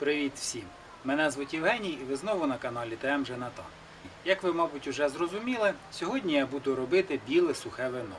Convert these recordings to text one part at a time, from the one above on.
Привіт всім! Мене звуть Євгеній і ви знову на каналі ТМ Жената. Як ви, мабуть, вже зрозуміли, сьогодні я буду робити біле сухе вино.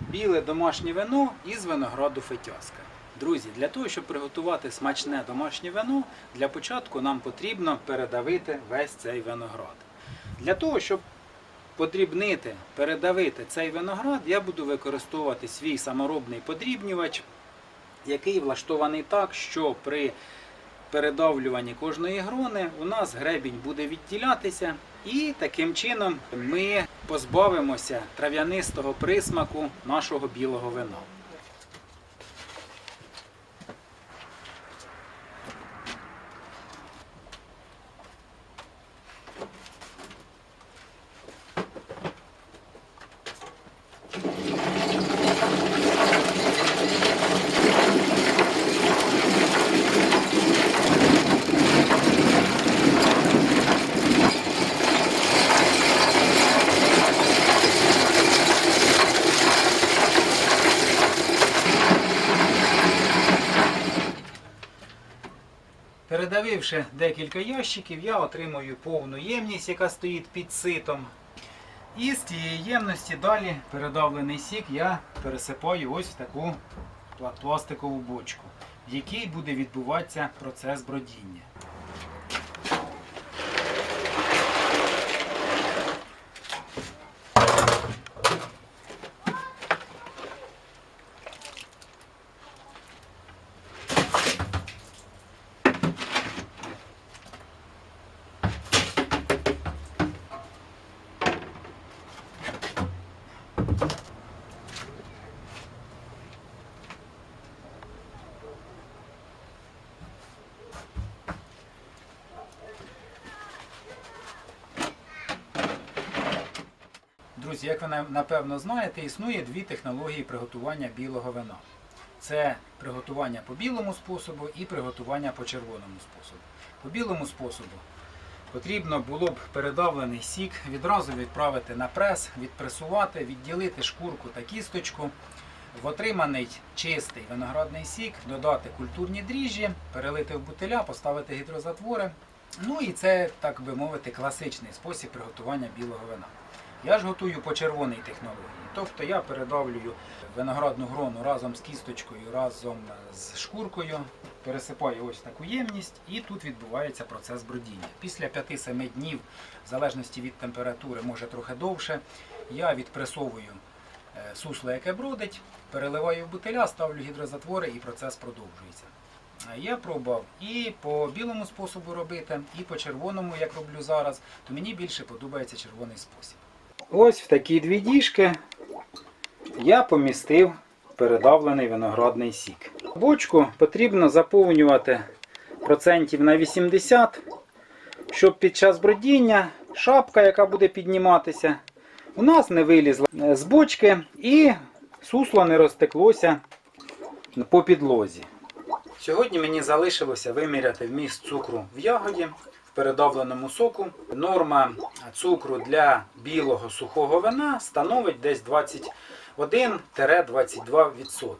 Біле домашнє вино із винограду фетяска. Друзі, для того, щоб приготувати смачне домашнє вино, для початку нам потрібно передавити весь цей виноград. Для того, щоб подрібнити, передавити цей виноград, я буду використовувати свій саморобний подрібнювач, який влаштований так, що при передавлюванні кожної грони у нас гребінь буде відділятися, і таким чином ми позбавимося трав'янистого присмаку нашого білого вина. Передавивши декілька ящиків, я отримую повну ємність, яка стоїть під ситом. І з цієї ємності далі передавлений сік я пересипаю ось в таку пластикову бочку, в якій буде відбуватися процес бродіння. Друзі, як ви напевно знаєте, існує дві технології приготування білого вина. Це приготування по білому способу і приготування по червоному способу. По білому способу потрібно було б передавлений сік відразу відправити на прес, відпресувати, відділити шкурку та кісточку. В отриманий чистий виноградний сік додати культурні дріжджі, перелити в бутиля, поставити гідрозатвори. Ну і це, так би мовити, класичний спосіб приготування білого вина. Я ж готую по червоній технології. Тобто я передавлюю виноградну грону разом з кісточкою, разом з шкуркою, пересипаю ось таку ємність, і тут відбувається процес бродіння. Після 5-7 днів, в залежності від температури, може трохи довше, я відпресовую е, сусло, яке бродить, переливаю в бутиля, ставлю гідрозатвори і процес продовжується. Е, Я пробував і по білому способу робити, і по червоному, як роблю зараз, то мені більше подобається червоний спосіб. Ось в такі дві діжки я помістив передавлений виноградний сік. Бочку потрібно заповнювати процентів на 80, щоб під час бродіння шапка, яка буде підніматися, у нас не вилізла з бочки і сусло не розтеклося по підлозі. Сьогодні мені залишилося виміряти вміст цукру в ягоді передавленому соку. Норма цукру для білого сухого вина становить десь 21-22%.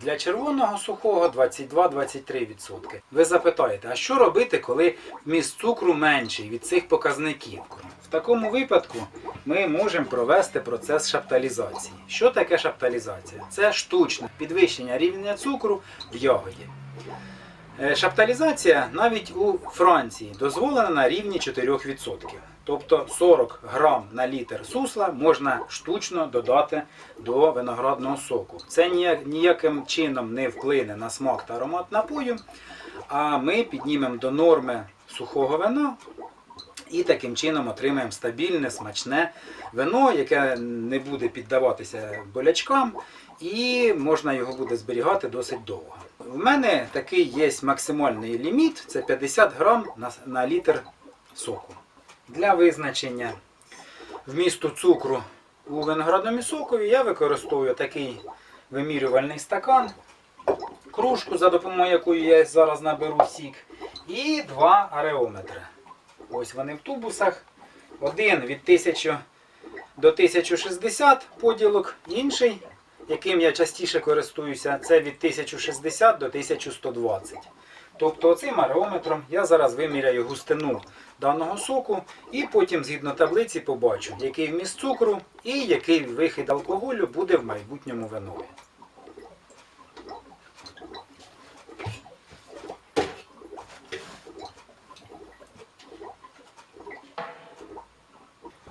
Для червоного сухого 22-23%. Ви запитаєте, а що робити, коли вміст цукру менший від цих показників? В такому випадку ми можемо провести процес шапталізації. Що таке шапталізація? Це штучне підвищення рівня цукру в ягоді. Е, Шапталізація навіть у Франції дозволена на рівні 4%. Тобто 40 грам на літр сусла можна штучно додати до виноградного соку. Це ніяким чином не вплине на смак та аромат напою, а ми піднімемо до норми сухого вина і таким чином отримаємо стабільне, смачне вино, яке не буде піддаватися болячкам, і можна його буде зберігати досить довго. В мене такий є максимальний ліміт це 50 грам на, на літр соку. Для визначення вмісту цукру у виноградному сокові я використовую такий вимірювальний стакан, кружку, за допомогою якої я зараз наберу сік, і два ареометри. Ось вони в тубусах. Один від 1000 до 1060 поділок, інший, яким я частіше користуюся, це від 1060 до 1120. Тобто оцим ареометром я зараз виміряю густину даного соку і потім згідно таблиці побачу, який вміст цукру і який вихід алкоголю буде в майбутньому винові.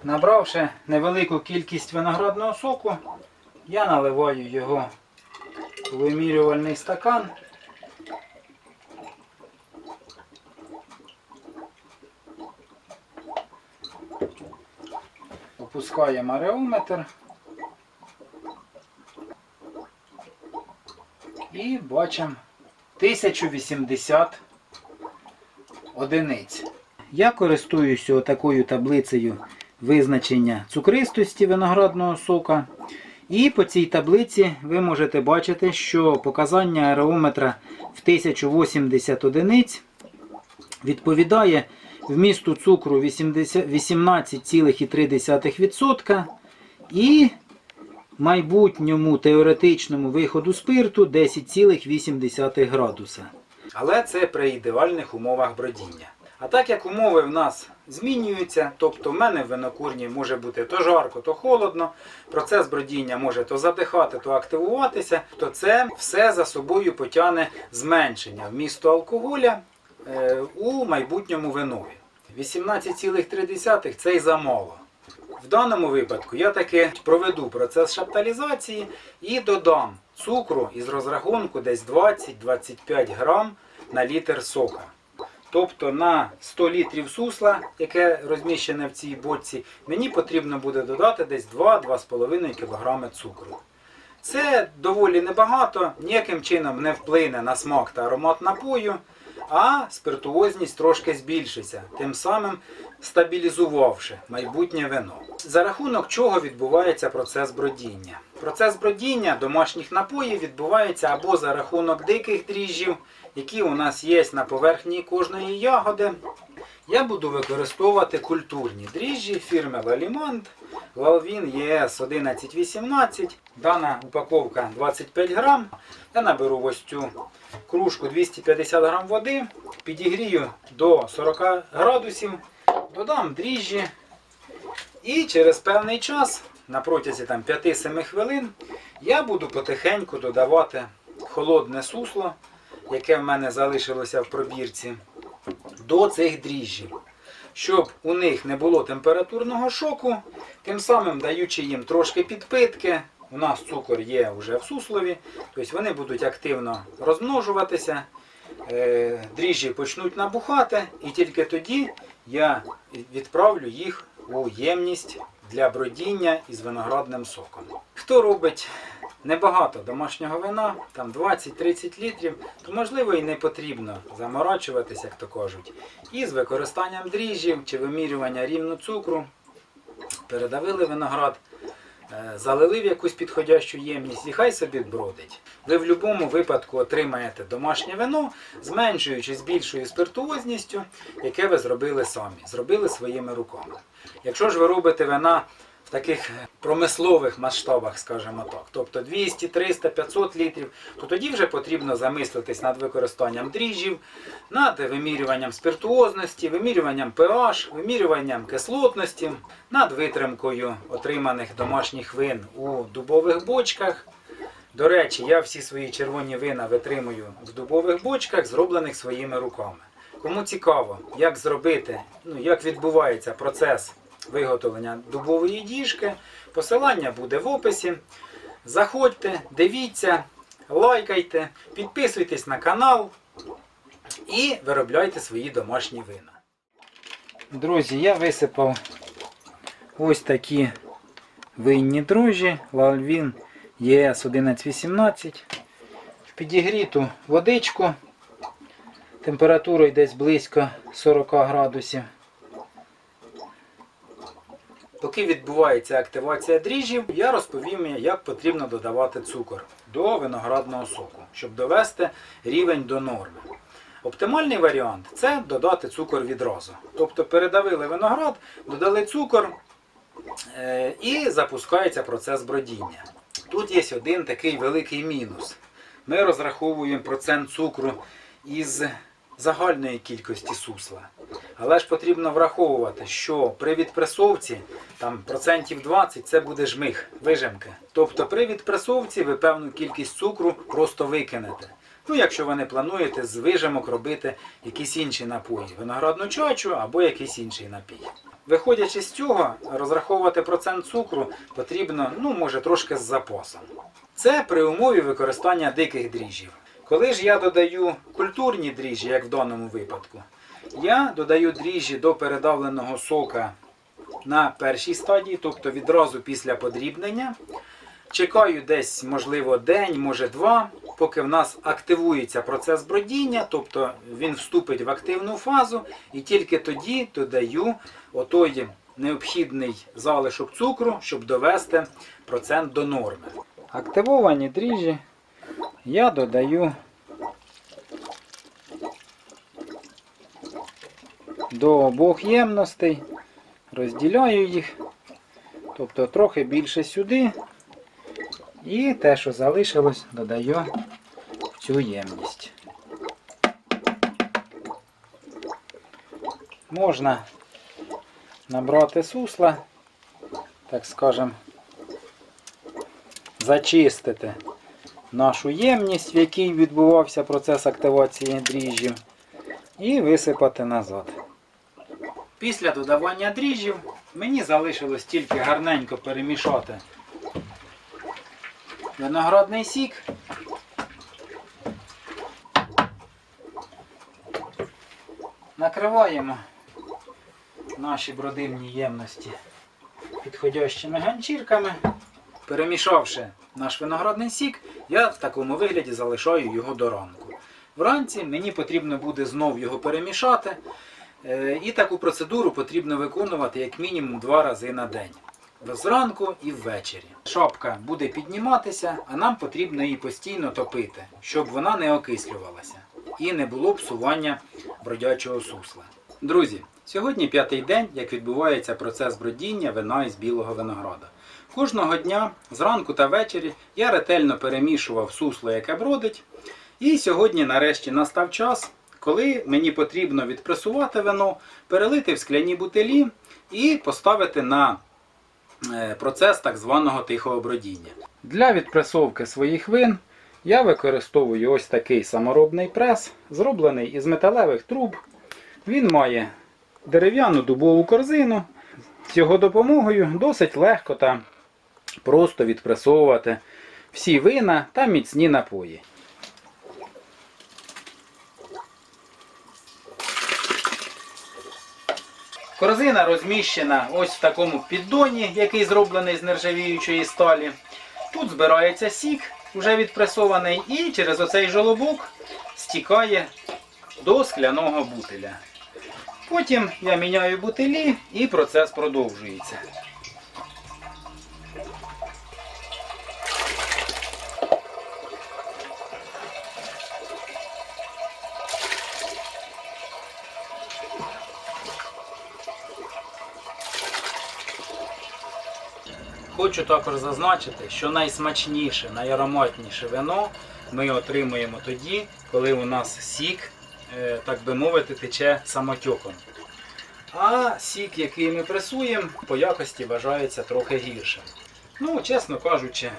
Набравши невелику кількість виноградного соку, я наливаю його у вимірювальний стакан. Опускаємо ареометр. І бачимо 1080 одиниць. Я користуюся такою таблицею визначення цукристості виноградного сока. І по цій таблиці ви можете бачити, що показання аерометра в 1080 одиниць відповідає вмісту цукру 18,3% і майбутньому теоретичному виходу спирту 10,8 градуса. Але це при ідеальних умовах бродіння. А так як умови в нас змінюються, тобто в мене в винокурні може бути то жарко, то холодно, процес бродіння може то задихати, то активуватися, то це все за собою потягне зменшення вмісту алкоголя е, у майбутньому винові. 18,3 це й замало. В даному випадку я таки проведу процес шапталізації і додам цукру із розрахунку десь 20-25 грам на літр сока. Тобто на 100 літрів сусла, яке розміщене в цій бочці, мені потрібно буде додати десь 2-2,5 кг цукру. Це доволі небагато, ніяким чином не вплине на смак та аромат напою, а спиртуозність трошки збільшиться, тим самим стабілізувавши майбутнє вино. За рахунок чого відбувається процес бродіння? Процес бродіння домашніх напоїв відбувається або за рахунок диких дріжджів, які у нас є на поверхні кожної ягоди. Я буду використовувати культурні дріжджі фірми Лалімант, Лалвін ЄС 1118. Дана упаковка 25 грам. Я наберу ось цю кружку 250 грам води, підігрію до 40 градусів, додам дріжджі. І через певний час, на протязі 5-7 хвилин, я буду потихеньку додавати холодне сусло, яке в мене залишилося в пробірці, до цих дріжджів. Щоб у них не було температурного шоку, тим самим даючи їм трошки підпитки, у нас цукор є вже в суслові, тобто вони будуть активно розмножуватися, е, дріжджі почнуть набухати, і тільки тоді я відправлю їх у ємність для бродіння із виноградним соком. Хто робить небагато домашнього вина, там 20-30 літрів, то можливо і не потрібно заморачуватися, як то кажуть. І з використанням дріжджів чи вимірювання рівну цукру передавили виноград, е, залили в якусь підходящу ємність і хай собі бродить. Ви в будь-якому випадку отримаєте домашнє вино, зменшуючи з більшою спиртуозністю, яке ви зробили самі, зробили своїми руками. Якщо ж ви робите вина таких промислових масштабах, скажімо так, тобто 200, 300, 500 літрів, то тоді вже потрібно замислитись над використанням дріжджів, над вимірюванням спиртуозності, вимірюванням pH, вимірюванням кислотності, над витримкою отриманих домашніх вин у дубових бочках. До речі, я всі свої червоні вина витримую в дубових бочках, зроблених своїми руками. Кому цікаво, як зробити, ну, як відбувається процес виготовлення дубової діжки, посилання буде в описі. Заходьте, дивіться, лайкайте, підписуйтесь на канал і виробляйте свої домашні вина. Друзі, я висипав ось такі винні дрожжі Лалвін ЄС 1118. В підігріту водичку температурою десь близько 40 градусів. Поки відбувається активація дріжджів, я розповім, як потрібно додавати цукор до виноградного соку, щоб довести рівень до норми. Оптимальний варіант це додати цукор відразу. Тобто передавили виноград, додали цукор е, і запускається процес бродіння. Тут є один такий великий мінус. Ми розраховуємо процент цукру із загальної кількості сусла. Але ж потрібно враховувати, що при відпресовці там процентів 20 це буде жмих, вижимки. Тобто при відпресовці ви певну кількість цукру просто викинете. Ну, якщо ви не плануєте з вижимок робити якісь інші напої, виноградну чачу або якийсь інший напій. Виходячи з цього, розраховувати процент цукру потрібно, ну, може, трошки з запасом. Це при умові використання диких дріжджів. Коли ж я додаю культурні дріжджі, як в даному випадку, я додаю дріжджі до передавленого сока на першій стадії, тобто відразу після подрібнення. Чекаю десь, можливо, день, може два, поки в нас активується процес бродіння, тобто він вступить в активну фазу, і тільки тоді додаю отой необхідний залишок цукру, щоб довести процент до норми. Активовані дріжджі я додаю до обох ємностей, розділяю їх, тобто трохи більше сюди. І те, що залишилось, додаю в цю ємність. Можна набрати сусла, так скажем, зачистити нашу ємність, в якій відбувався процес активації дріжджів, і висипати назад. Після додавання дріжджів мені залишилось тільки гарненько перемішати виноградний сік. Накриваємо наші бродильні ємності підходящими ганчірками. Перемішавши наш виноградний сік, я в такому вигляді залишаю його до ранку. Вранці мені потрібно буде знов його перемішати. Е, І таку процедуру потрібно виконувати як мінімум два рази на день. Зранку і ввечері. Шапка буде підніматися, а нам потрібно її постійно топити, щоб вона не окислювалася і не було псування бродячого сусла. Друзі, сьогодні п'ятий день, як відбувається процес бродіння вина із білого винограда. Кожного дня, зранку та ввечері, я ретельно перемішував сусло, яке бродить. І сьогодні, нарешті, настав час, коли мені потрібно відпресувати вино, перелити в скляні бутилі і поставити на е, процес так званого тихого бродіння. Для відпресовки своїх вин я використовую ось такий саморобний прес, зроблений із металевих труб. Він має дерев'яну дубову корзину. З його допомогою досить легко та просто відпресовувати всі вина та міцні напої. Корзина розміщена ось в такому піддоні, який зроблений з нержавіючої сталі. Тут збирається сік, вже відпресований, і через оцей жолобок стікає до скляного бутиля. Потім я міняю бутилі і процес продовжується. Хочу також зазначити, що найсмачніше, найароматніше вино ми отримуємо тоді, коли у нас сік, е, так би мовити, тече самотьоком. А сік, який ми пресуємо, по якості вважається трохи гіршим. Ну, чесно кажучи,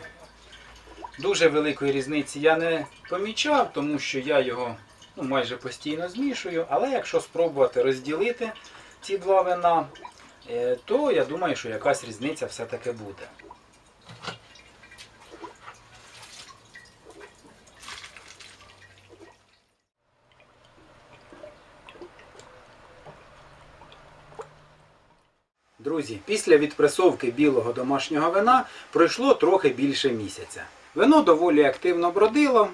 дуже великої різниці я не помічав, тому що я його ну, майже постійно змішую. Але якщо спробувати розділити ці два вина, то я думаю, що якась різниця все-таки буде. Друзі, після відпресовки білого домашнього вина пройшло трохи більше місяця. Вино доволі активно бродило,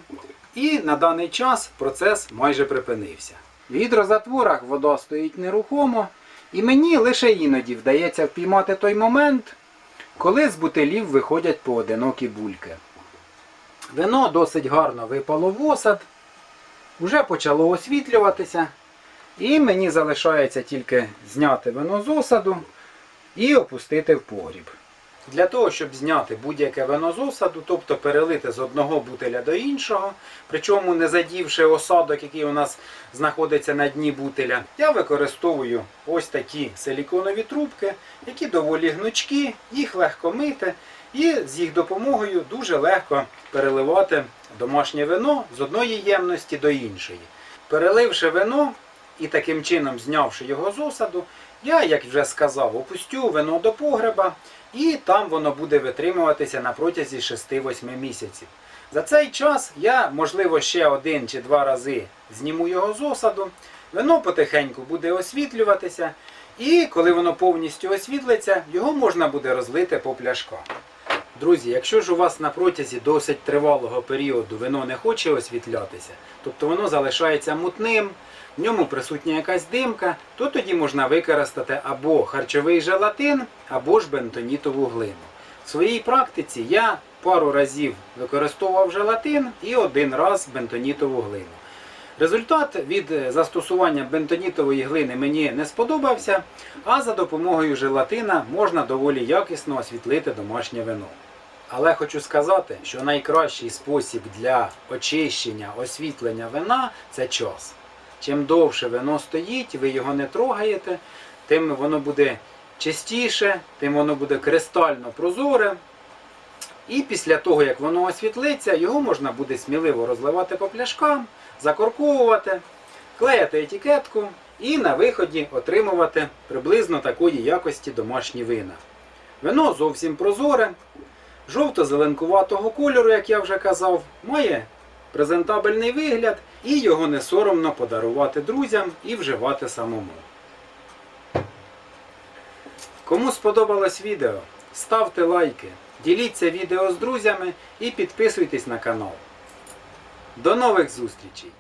і на даний час процес майже припинився. В гідрозатворах вода стоїть нерухомо, і мені лише іноді вдається впіймати той момент, коли з бутилів виходять поодинокі бульки. Вино досить гарно випало в осад, вже почало освітлюватися, і мені залишається тільки зняти вино з осаду і опустити в погріб. Для того, щоб зняти будь-яке вино з осаду, тобто перелити з одного бутиля до іншого, причому не задівши осадок, який у нас знаходиться на дні бутиля, я використовую ось такі силіконові трубки, які доволі гнучкі, їх легко мити, і з їх допомогою дуже легко переливати домашнє вино з одної ємності до іншої. Переливши вино і таким чином знявши його з осаду, я, як вже сказав, опустю вино до погреба, і там воно буде витримуватися на протязі 6-8 місяців. За цей час я, можливо, ще один чи два рази зніму його з осаду, вино потихеньку буде освітлюватися, і коли воно повністю освітлиться, його можна буде розлити по пляшках. Друзі, якщо ж у вас на протязі досить тривалого періоду вино не хоче освітлятися, тобто воно залишається мутним, в ньому присутня якась димка, то тоді можна використати або харчовий желатин, або ж бентонітову глину. В своїй практиці я пару разів використовував желатин і один раз бентонітову глину. Результат від е, застосування бентонітової глини мені не сподобався, а за допомогою желатина можна доволі якісно освітлити домашнє вино. Але хочу сказати, що найкращий спосіб для очищення, освітлення вина це час. Чим довше вино стоїть, ви його не трогаєте, тим воно буде чистіше, тим воно буде кристально прозоре. І після того, як воно освітлиться, його можна буде сміливо розливати по пляшкам, закорковувати, клеїти етикетку і на виході отримувати приблизно такої якості домашні вина. Вино зовсім прозоре, жовто-зеленкуватого кольору, як я вже казав, має презентабельний вигляд і його не соромно подарувати друзям і вживати самому. Кому сподобалось відео, ставте лайки, діліться відео з друзями і підписуйтесь на канал. До нових зустрічей!